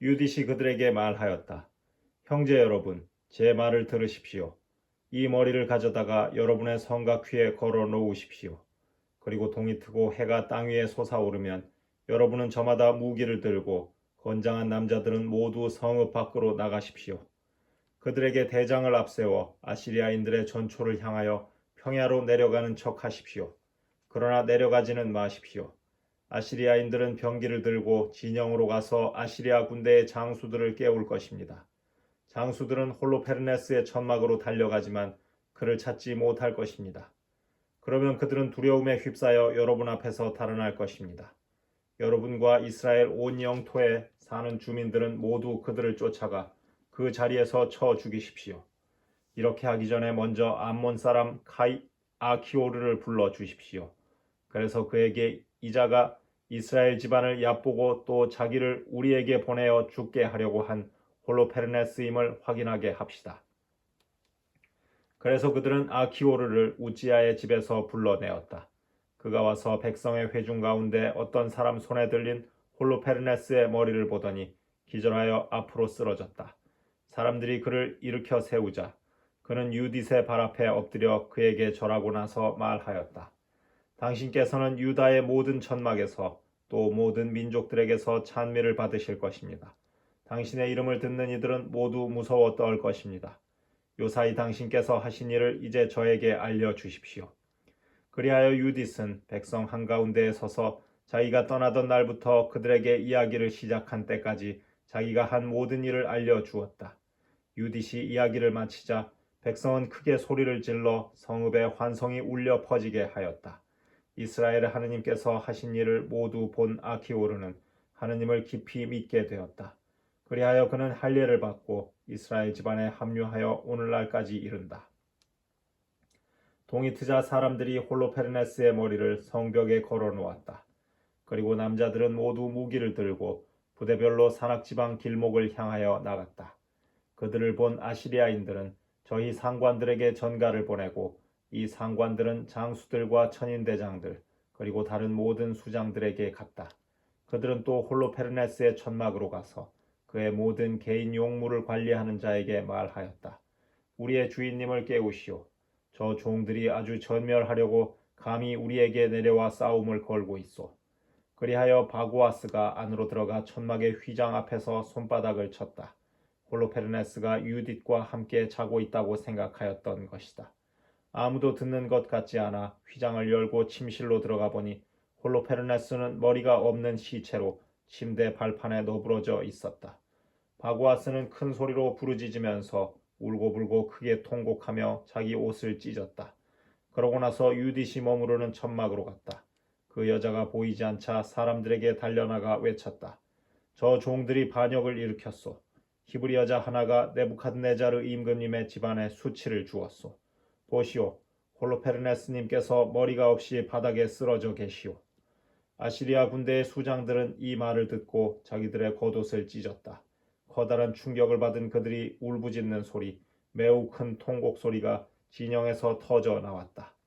유디시 그들에게 말하였다. 형제 여러분, 제 말을 들으십시오. 이 머리를 가져다가 여러분의 성곽 위에 걸어 놓으십시오. 그리고 동이 트고 해가 땅 위에 솟아오르면 여러분은 저마다 무기를 들고 건장한 남자들은 모두 성읍 밖으로 나가십시오. 그들에게 대장을 앞세워 아시리아인들의 전초를 향하여 평야로 내려가는 척 하십시오. 그러나 내려가지는 마십시오. 아시리아인들은 병기를 들고 진영으로 가서 아시리아 군대의 장수들을 깨울 것입니다. 장수들은 홀로페르네스의 천막으로 달려가지만 그를 찾지 못할 것입니다. 그러면 그들은 두려움에 휩싸여 여러분 앞에서 달아날 것입니다. 여러분과 이스라엘 온 영토에 사는 주민들은 모두 그들을 쫓아가 그 자리에서 쳐 죽이십시오. 이렇게 하기 전에 먼저 암몬 사람 카이 아키오르를 불러 주십시오. 그래서 그에게 이자가 이스라엘 집안을 얕보고 또 자기를 우리에게 보내어 죽게 하려고 한 홀로페르네스임을 확인하게 합시다. 그래서 그들은 아키오르를 우지야의 집에서 불러내었다. 그가 와서 백성의 회중 가운데 어떤 사람 손에 들린 홀로페르네스의 머리를 보더니 기절하여 앞으로 쓰러졌다. 사람들이 그를 일으켜 세우자 그는 유디세 발 앞에 엎드려 그에게 절하고 나서 말하였다. 당신께서는 유다의 모든 천막에서 또 모든 민족들에게서 찬미를 받으실 것입니다. 당신의 이름을 듣는 이들은 모두 무서워 떨 것입니다. 요사이 당신께서 하신 일을 이제 저에게 알려 주십시오. 그리하여 유디스는 백성 한가운데에 서서 자기가 떠나던 날부터 그들에게 이야기를 시작한 때까지 자기가 한 모든 일을 알려 주었다. 유디시 이야기를 마치자 백성은 크게 소리를 질러 성읍의 환성이 울려 퍼지게 하였다. 이스라엘의 하느님께서 하신 일을 모두 본 아키오르는 하느님을 깊이 믿게 되었다. 그리하여 그는 할례를 받고 이스라엘 집안에 합류하여 오늘날까지 이른다. 동이 트자 사람들이 홀로페르네스의 머리를 성벽에 걸어 놓았다. 그리고 남자들은 모두 무기를 들고 부대별로 산악지방 길목을 향하여 나갔다. 그들을 본 아시리아인들은 저희 상관들에게 전가를 보내고 이 상관들은 장수들과 천인대장들 그리고 다른 모든 수장들에게 갔다. 그들은 또 홀로페르네스의 천막으로 가서 그의 모든 개인 용물을 관리하는 자에게 말하였다. 우리의 주인님을 깨우시오. 저 종들이 아주 전멸하려고 감히 우리에게 내려와 싸움을 걸고 있어. 그리하여 바구아스가 안으로 들어가 천막의 휘장 앞에서 손바닥을 쳤다. 홀로페르네스가 유딧과 함께 자고 있다고 생각하였던 것이다. 아무도 듣는 것 같지 않아 휘장을 열고 침실로 들어가 보니 홀로 페르네스는 머리가 없는 시체로 침대 발판에 너부러져 있었다. 바구아스는 큰 소리로 부르짖으면서 울고불고 크게 통곡하며 자기 옷을 찢었다. 그러고 나서 유디시 머무르는 천막으로 갔다. 그 여자가 보이지 않자 사람들에게 달려나가 외쳤다. 저 종들이 반역을 일으켰소. 히브리 여자 하나가 네부카드네자르 임금님의 집안에 수치를 주었소. 보시오, 홀로페르네스님께서 머리가 없이 바닥에 쓰러져 계시오. 아시리아 군대의 수장들은 이 말을 듣고 자기들의 겉옷을 찢었다. 커다란 충격을 받은 그들이 울부짖는 소리, 매우 큰 통곡 소리가 진영에서 터져 나왔다.